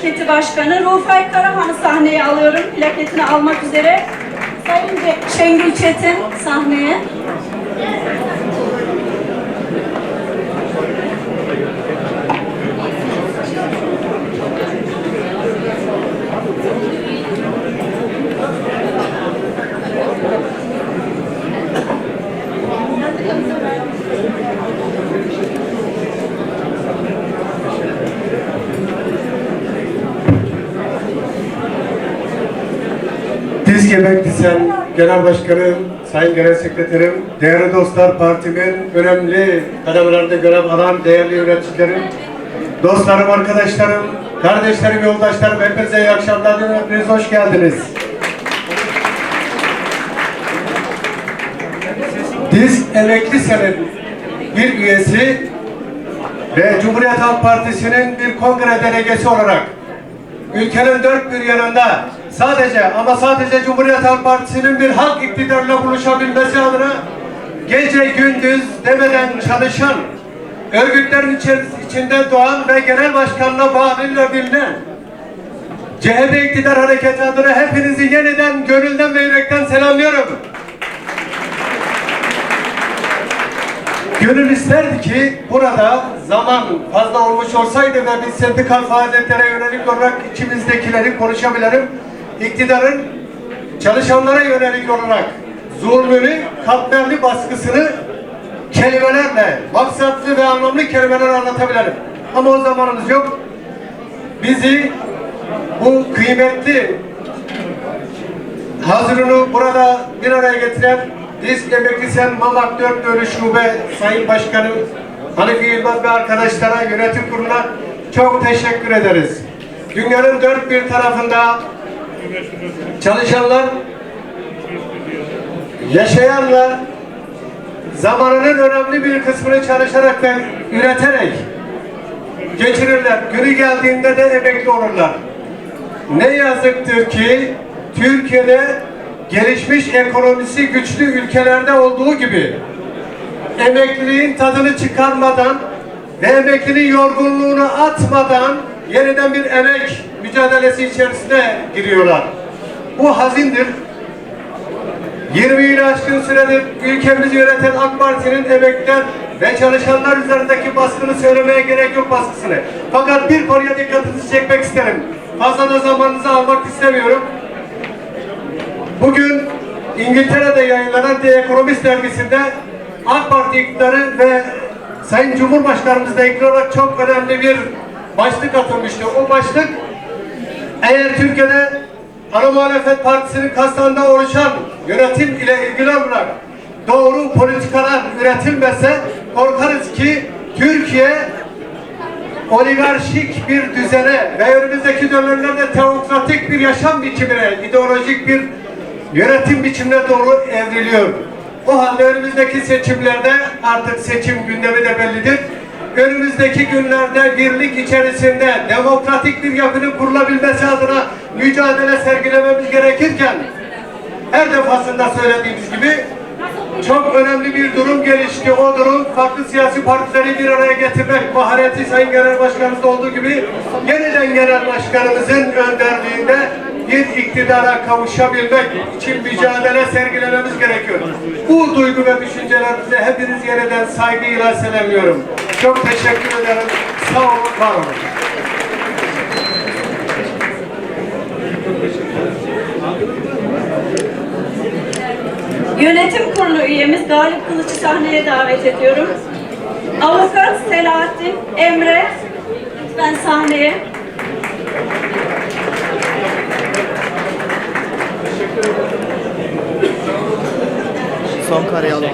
Hareketi Başkanı Rufay Karahan'ı sahneye alıyorum. Plaketini almak üzere. Sayın Şengül Çetin sahneye. Diz Yemeklisen Genel Başkanım, Sayın Genel Sekreterim, değerli dostlar partimin önemli kademelerde görev alan değerli yöneticilerim, dostlarım, arkadaşlarım, kardeşlerim, yoldaşlarım, hepinize iyi akşamlar diliyorum. Hepiniz hoş geldiniz. Diz Emekli Sen'in bir üyesi ve Cumhuriyet Halk Partisi'nin bir kongre delegesi olarak ülkenin dört bir yanında sadece ama sadece Cumhuriyet Halk Partisi'nin bir halk iktidarla buluşabilmesi adına gece gündüz demeden çalışan örgütlerin içinde doğan ve genel başkanla bağlıyla bilinen CHP iktidar hareketi adına hepinizi yeniden gönülden ve yürekten selamlıyorum. Gönül isterdi ki burada zaman fazla olmuş olsaydı ve biz sendikal faaliyetlere yönelik olarak içimizdekileri konuşabilirim. İktidarın çalışanlara yönelik olarak zulmünü, katmerli baskısını kelimelerle, maksatlı ve anlamlı kelimeler anlatabilirim. Ama o zamanımız yok. Bizi bu kıymetli hazırını burada bir araya getiren Disk Emeklisen Mamak 4 Bölü Şube Sayın Başkanım Hanifi Yılmaz ve arkadaşlara yönetim kuruluna çok teşekkür ederiz. Dünyanın dört bir tarafında çalışanlar yaşayanlar zamanının önemli bir kısmını çalışarak ve üreterek geçirirler. Günü geldiğinde de emekli olurlar. Ne yazıktır ki Türkiye'de gelişmiş ekonomisi güçlü ülkelerde olduğu gibi emekliliğin tadını çıkarmadan ve emekliliğin yorgunluğunu atmadan yeniden bir emek mücadelesi içerisine giriyorlar. Bu hazindir. 20 yıl aşkın süredir ülkemizi yöneten AK Parti'nin emekliler ve çalışanlar üzerindeki baskını söylemeye gerek yok baskısını. Fakat bir konuya dikkatinizi çekmek isterim. Fazla da zamanınızı almak istemiyorum. Bugün İngiltere'de yayınlanan The Economist dergisinde AK Parti iktidarı ve Sayın Cumhurbaşkanımızla ilgili olarak çok önemli bir başlık atılmıştı. O başlık eğer Türkiye'de ana muhalefet partisinin kaslarında oluşan yönetim ile ilgili olarak doğru politikalar üretilmese korkarız ki Türkiye oligarşik bir düzene ve önümüzdeki dönemlerde teokratik bir yaşam biçimine, ideolojik bir yönetim biçimine doğru evriliyor. O halde önümüzdeki seçimlerde artık seçim gündemi de bellidir. Önümüzdeki günlerde birlik içerisinde demokratik bir yapının kurulabilmesi adına mücadele sergilememiz gerekirken her defasında söylediğimiz gibi çok önemli bir durum gelişti. O durum farklı siyasi partileri bir araya getirmek mahareti Sayın Genel Başkanımızda olduğu gibi yeniden Genel Başkanımızın önderliğinde bir iktidara kavuşabilmek için mücadele sergilememiz gerekiyor. Bu duygu ve düşüncelerinize hepiniz yeniden saygıyla selamlıyorum. Çok teşekkür ederim. Sağ olun, var olun. Yönetim Kurulu üyemiz Galip Kılıç'ı sahneye davet ediyorum. Avukat Selahattin Emre lütfen sahneye. Son kareyi alalım.